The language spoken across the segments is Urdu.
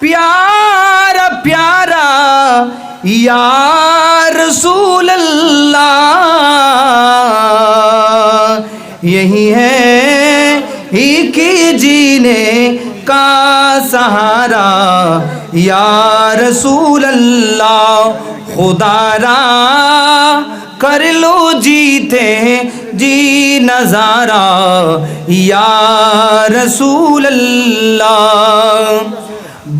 پیارا پیارا یا رسول اللہ، یہی ہے ہی کی جینے کا سہارا، یا رسول اللہ، خدا را کر لو جیتے جی نظارہ، یا رسول اللہ۔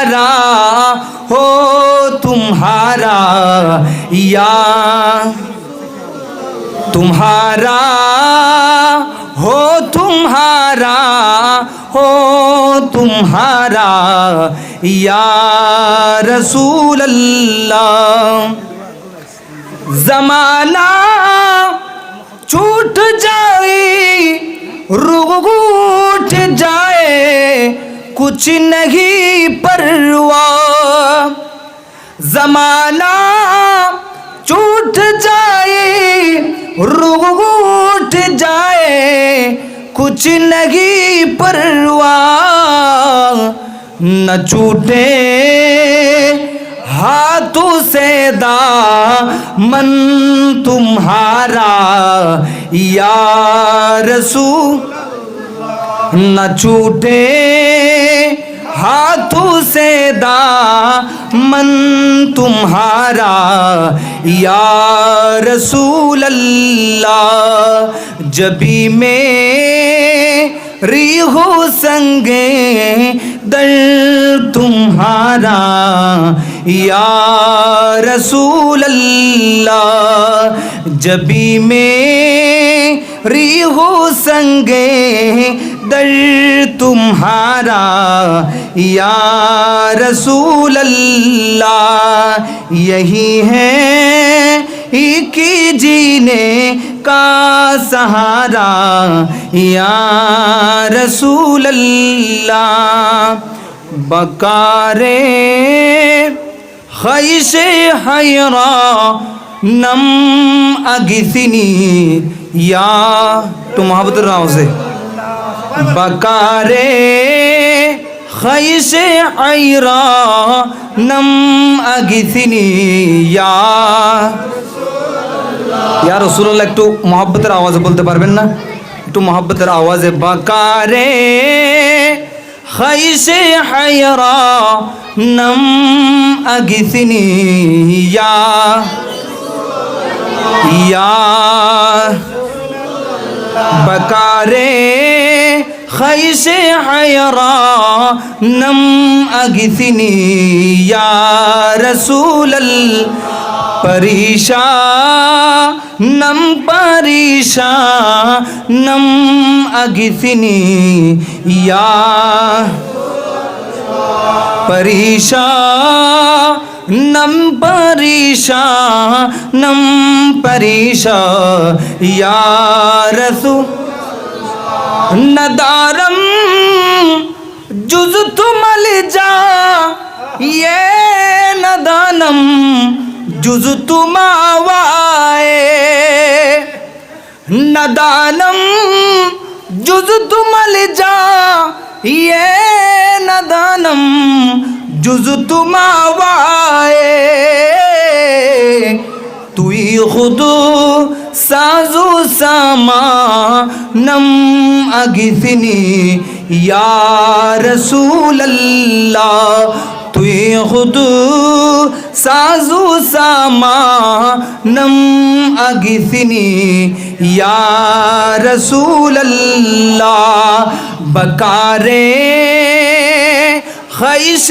تمہارا ہو تمہارا یا تمہارا ہو تمہارا ہو تمہارا یا رسول اللہ زمانہ چھوٹ جائے روٹ کچھ نہیں پرواہ زمانہ چھوٹ جائے روٹ جائے، کچھ نہیں پرواہ نہ چھوٹے ہاتھوں سے دامن تمہارا، یا رسول۔ نہ چھوٹے ہاتھوں سے دامن تمہارا، یا رسول اللہ جبھی میں ریہو سنگے در تمہارا، یا رسول اللہ جبھی میں ریہو سنگے در تمہارا، یا رسول اللہ، یہی ہے ہی کی جینے کا سہارا، یا رسول اللہ۔ بکارے خیش حیرا، نم اگثنی یا تو محبت رہا سے۔ بکارے خیش عیرا نم اگثنی یا یا رسول اللہ একটু মহব্বতের আওয়াজে বলতে পারবেন না একটু মহব্বতের আওয়াজে বাকারে খাইশে হায়রা নম আগিসিনি ইয়া ইয়া بکارے خیش حیرا نم اگثنی یا رسول ال پریشا نم پریشا نم اگثنی یا پریشا نم پریشا نم پریشا یا رسول ندارم جز تم جا یہ ندانم جز تم آوائے ندانم جز تم جا یہ ندانم جز تم آوائے توی خود سازو ساما نم اگثنی یا رسول اللہ، توی خود سازو ساما نم اگثنی یا رسول اللہ، بکارے خیش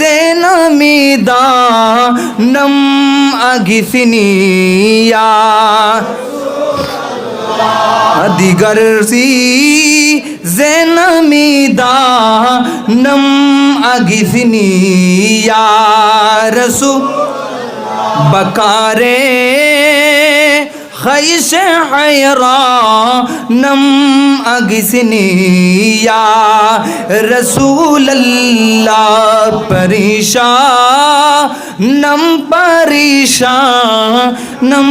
জেনামিদা নম আগিসিনিয়া দিগর সি زین زینمی دانم اگثنی یا رسول بکارے خیش حیرانم اگسنی یا رسول اللہ پریشانم پریشانم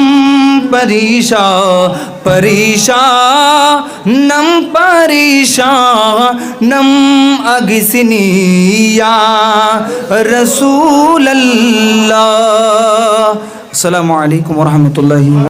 پریشان پریشانم اگسنی یا رسول اللہ. السلام علیکم ورحمۃ اللہ